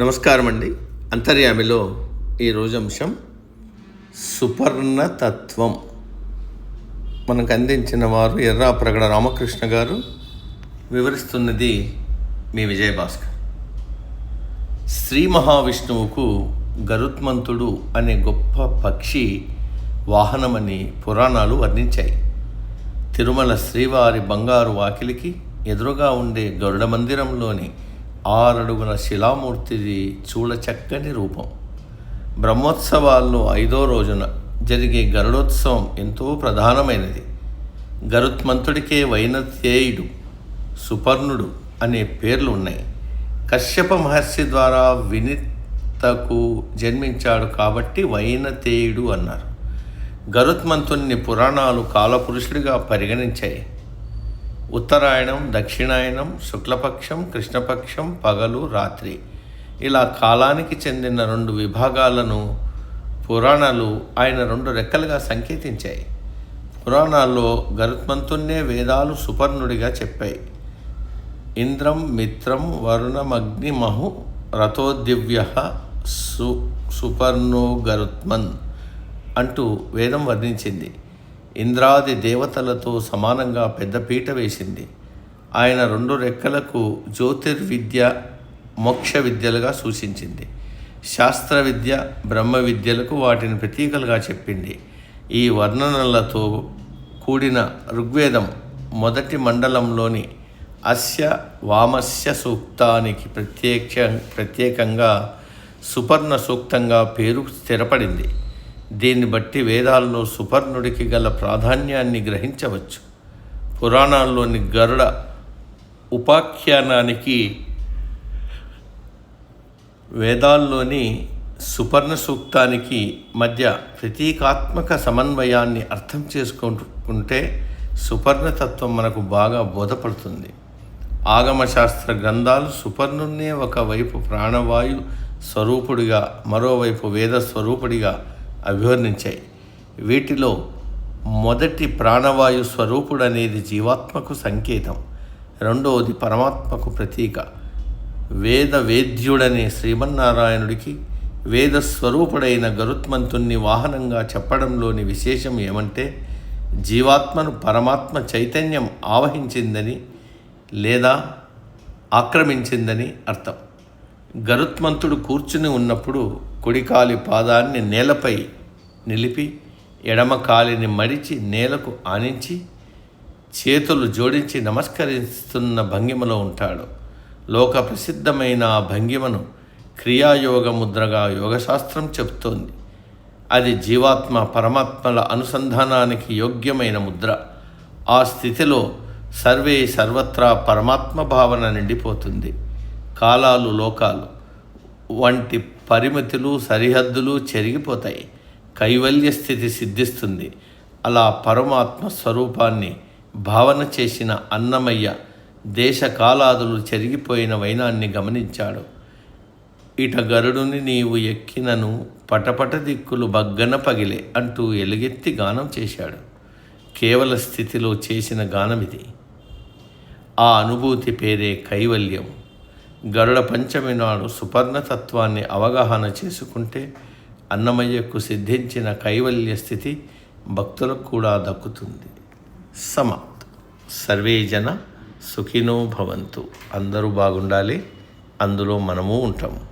నమస్కారం అండి అంతర్యామిలో ఈరోజు అంశం సుపర్ణతత్వం. మనకు అందించిన వారు ఎర్రాప్రగడ రామకృష్ణ గారు వివరిస్తున్నది మీ విజయభాస్కర్. శ్రీ మహావిష్ణువుకు గరుత్మంతుడు అనే గొప్ప పక్షి వాహనమని పురాణాలు వర్ణించాయి. తిరుమల శ్రీవారి బంగారు వాకిలికి ఎదురుగా ఉండే గరుడ మందిరంలోని ఆరడుగుల శిలామూర్తిది చూడచక్కని రూపం. బ్రహ్మోత్సవాల్లో ఐదో రోజున జరిగే గరుడోత్సవం ఎంతో ప్రధానమైనది. గరుత్మంతుడికే వైనతేయుడు సుపర్ణుడు అనే పేర్లు ఉన్నాయి కశ్యప మహర్షి ద్వారా వినితకు జన్మించాడు కాబట్టి వైనతేయుడు అన్నారు. గరుత్మంతుణ్ణి పురాణాలు కాలపురుషుడిగా పరిగణించాయి. ఉత్తరాయణం దక్షిణాయనం శుక్లపక్షం కృష్ణపక్షం పగలు రాత్రి. ఇలా కాలానికి చెందిన రెండు విభాగాలను పురాణాలు ఆయన రెండు రెక్కలుగా సంకేతించాయి. పురాణాల్లో గరుత్మంతున్నే వేదాలు సుపర్ణుడిగా చెప్పాయి. ఇంద్రం మిత్రం వరుణమగ్నిమహు రథోదివ్య సు సుపర్ణో గరుత్మన్ అంటూ వేదం వర్ణించింది. ఇంద్రాది దేవతలతో సమానంగా పెద్దపీట వేసింది. ఆయన రెండు రెక్కలకు జ్యోతిర్విద్య మోక్ష విద్యలుగా సూచించింది. శాస్త్ర విద్య బ్రహ్మ విద్యలకు వాటిని ప్రతీకలుగా చెప్పింది. ఈ వర్ణనలతో కూడిన ఋగ్వేదం మొదటి మండలంలోని అస్య వామస్య సూక్తానికి ప్రత్యేక ప్రత్యేకంగా సుపర్ణ సూక్తంగా పేరు స్థిరపడింది. దీన్ని బట్టి వేదాల్లో సుపర్ణుడికి గల ప్రాధాన్యాన్ని గ్రహించవచ్చు. పురాణాల్లోని గరుడ ఉపాఖ్యానానికి వేదాల్లోని సుపర్ణ సూక్తానికి మధ్య ప్రతీకాత్మక సమన్వయాన్ని అర్థం చేసుకుంటే సుపర్ణతత్వం మనకు బాగా బోధపడుతుంది. ఆగమశాస్త్ర గ్రంథాలు సుపర్ణున్నే ఒకవైపు ప్రాణవాయు స్వరూపుడిగా మరోవైపు వేద స్వరూపుడిగా అభివర్ణించాయి. వీటిలో మొదటి ప్రాణవాయు స్వరూపుడు అనేది జీవాత్మకు సంకేతం. రెండవది పరమాత్మకు ప్రతీక. వేద వేద్యుడనే శ్రీమన్నారాయణుడికి వేద స్వరూపుడైన గరుత్మంతుణ్ణి వాహనంగా చెప్పడంలోని విశేషం ఏమంటే జీవాత్మను పరమాత్మ చైతన్యం ఆవహించిందని లేదా ఆక్రమించిందని అర్థం. గరుత్మంతుడు కూర్చుని ఉన్నప్పుడు కుడికాలి పాదాన్ని నేలపై నిలిపి ఎడమ కాలిని మడిచి నేలకు ఆనించి చేతులు జోడించి నమస్కరిస్తున్న భంగిమలో ఉంటాడు. లోక ప్రసిద్ధమైన ఆ భంగిమను క్రియాయోగ ముద్రగా యోగశాస్త్రం చెబుతోంది. అది జీవాత్మ పరమాత్మల అనుసంధానానికి యోగ్యమైన ముద్ర. ఆ స్థితిలో సర్వే సర్వత్రా పరమాత్మ భావన నిండిపోతుంది. కాలాలు లోకాలు. వంటి పరిమితులు సరిహద్దులు చెరిగిపోతాయి. కైవల్య స్థితి సిద్ధిస్తుంది. అలా పరమాత్మ స్వరూపాన్ని భావన చేసిన అన్నమయ్య దేశ కాలాదులు చెరిగిపోయిన వైనాన్ని గమనించాడు. ఇట గరుడుని నీవు ఎక్కినను పటపట దిక్కులు బగ్గన పగిలే అంటూ ఎలుగెత్తి గానం చేశాడు. కేవల స్థితిలో చేసిన గానమిది. ఆ అనుభూతి పేరే కైవల్యం. గరుడ పంచమి నాడు సుపర్ణతత్వాన్ని అవగాహన చేసుకుంటే అన్నమయ్యకు సిద్ధించిన కైవల్య స్థితి భక్తులకు కూడా దక్కుతుంది. సమాప్త. సర్వే జన సుఖినో భవంతు. అందరూ బాగుండాలి. అందులో మనము ఉంటాము.